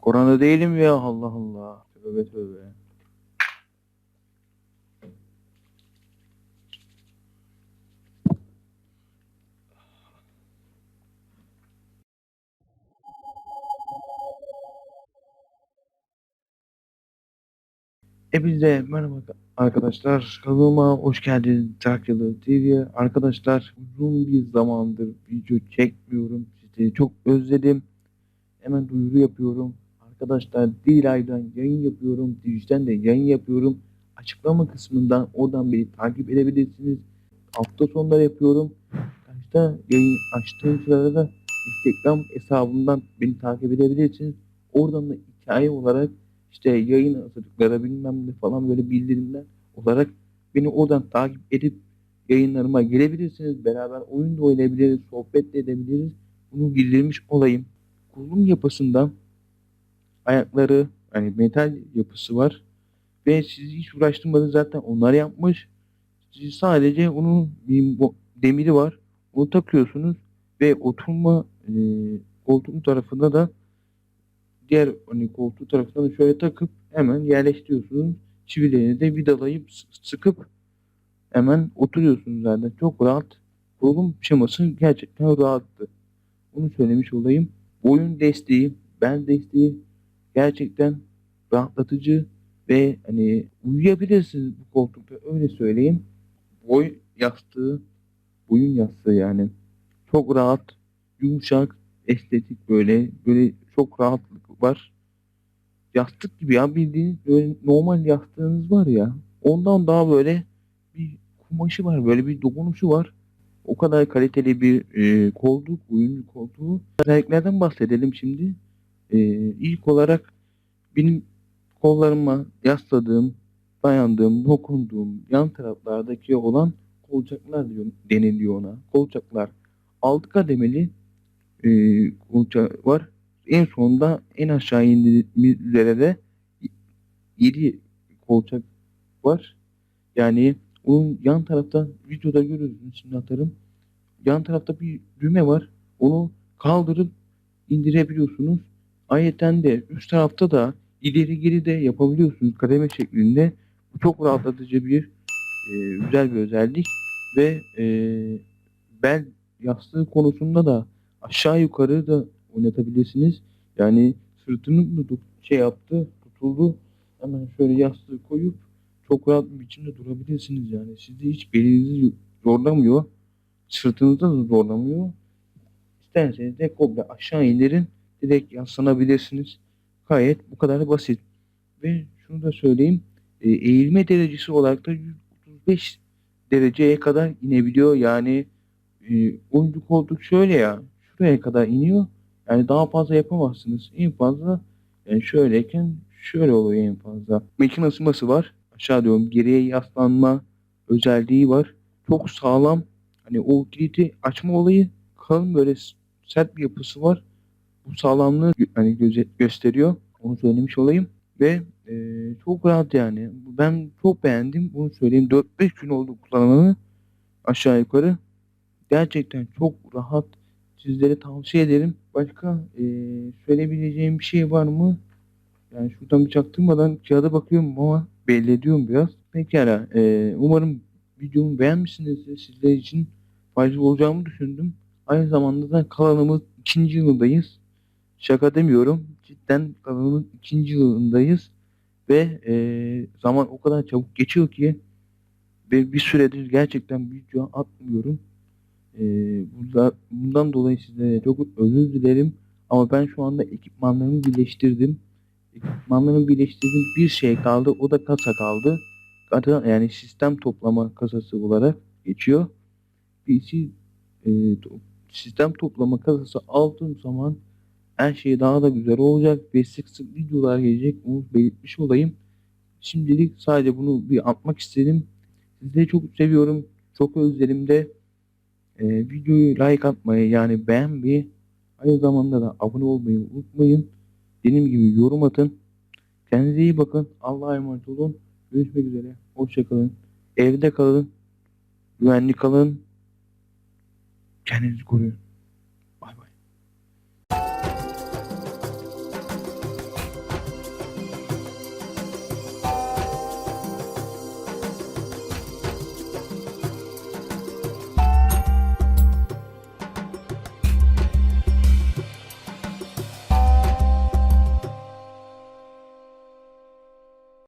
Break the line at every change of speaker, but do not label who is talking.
Korona değilim ya Allah Allah. Tövbe tövbe. Hepinize merhaba arkadaşlar. Kanalıma hoş geldiniz. Trakyalı TV. Arkadaşlar uzun bir zamandır video çekmiyorum. Sizi çok özledim. Hemen duyuru yapıyorum. Arkadaşlar Dilay'dan yayın yapıyorum. Twitch'ten de yayın yapıyorum. Açıklama kısmından oradan beni takip edebilirsiniz. Hafta sonları yapıyorum. Kaçta yayın açtığım sırada da Instagram hesabımdan beni takip edebilirsiniz. Oradan da hikaye olarak işte yayın hazırlıkları bilmem ne falan böyle bildirimler olarak beni oradan takip edip yayınlarıma gelebilirsiniz. Beraber oyun da oynayabiliriz, sohbet de edebiliriz. Bunu bildirmiş olayım. Kurulum yapısından ayakları hani metal yapısı var ve sizi hiç uğraştırmadı zaten onlar yapmış. Siz sadece onun bir demiri var. Onu takıyorsunuz ve oturma e, koltuğun tarafında da diğer hani koltuğu tarafından da şöyle takıp hemen yerleştiriyorsunuz. Çivilerini de vidalayıp sıkıp hemen oturuyorsunuz zaten. Çok rahat. Kurulum şeması gerçekten rahattı. Bunu söylemiş olayım. Boyun desteği, bel desteği gerçekten rahatlatıcı ve hani uyuyabilirsiniz bu koltukta öyle söyleyeyim. Boy yastığı, boyun yastığı yani. Çok rahat, yumuşak, estetik böyle böyle çok rahatlık var. Yastık gibi ya bildiğiniz böyle normal yastığınız var ya ondan daha böyle bir kumaşı var böyle bir dokunuşu var. O kadar kaliteli bir e, koltuk, oyuncu koltuğu. Özelliklerden bahsedelim şimdi. E, ilk olarak benim kollarıma yasladığım, dayandığım, dokunduğum yan taraflardaki olan kolçaklar deniliyor ona. Kolçaklar 6 kademeli e, kolçak var. En sonunda en aşağı indirilere de 7 kolçak var. Yani onun yan tarafta videoda görüyorsunuz şimdi atarım. Yan tarafta bir düğme var. Onu kaldırıp indirebiliyorsunuz. Ayrıca de üst tarafta da ileri geri de yapabiliyorsunuz kademe şeklinde. Bu çok rahatlatıcı bir e, güzel bir özellik ve e, bel yastığı konusunda da aşağı yukarı da oynatabilirsiniz. Yani sırtını mı şey yaptı, tutuldu. Hemen şöyle yastığı koyup çok rahat bir biçimde durabilirsiniz yani. Sizi hiç belinizi zorlamıyor. Sırtınızda da zorlamıyor. İsterseniz de komple aşağı indirin. Direkt yaslanabilirsiniz. Gayet bu kadar basit. Ve şunu da söyleyeyim. e, eğilme derecesi olarak da 135 dereceye kadar inebiliyor. Yani e, oyuncu koltuk şöyle ya. Şuraya kadar iniyor. Yani daha fazla yapamazsınız. En fazla yani şöyleyken şöyle oluyor en fazla. Mekan ısınması var. Aşağı diyorum geriye yaslanma özelliği var. Çok sağlam. Hani o kilidi açma olayı kalın böyle sert bir yapısı var. Bu sağlamlığı hani göze- gösteriyor. Onu söylemiş olayım. Ve e, çok rahat yani. Ben çok beğendim. Bunu söyleyeyim. 4-5 gün oldu kullanımı aşağı yukarı. Gerçekten çok rahat. Sizlere tavsiye ederim. Başka e, söyleyebileceğim bir şey var mı? Yani şuradan bir çaktırmadan kağıda bakıyorum ama belli ediyorum biraz. Pekala. E, umarım videomu beğenmişsinizdir. Sizler için faydalı olacağımı düşündüm. Aynı zamanda da kanalımız ikinci yılındayız. Şaka demiyorum. Cidden kanalımın ikinci yılındayız. Ve e, zaman o kadar çabuk geçiyor ki ve bir süredir gerçekten video atmıyorum. E, burada, bundan dolayı sizlere çok özür dilerim. Ama ben şu anda ekipmanlarımı birleştirdim. Ekipmanlarımı birleştirdim. Bir şey kaldı. O da kasa kaldı. Zaten yani sistem toplama kasası olarak geçiyor. PC e, sistem toplama kasası aldığım zaman her şey daha da güzel olacak ve sık sık videolar gelecek. Bunu belirtmiş olayım. Şimdilik sadece bunu bir atmak istedim. Sizleri çok seviyorum. Çok özlerim de. E, videoyu like atmayı yani beğenmeyi aynı zamanda da abone olmayı unutmayın. Dediğim gibi yorum atın. Kendinize iyi bakın. Allah'a emanet olun. Görüşmek üzere. Hoşçakalın. Evde kalın. Güvenli kalın. Kendinizi koruyun.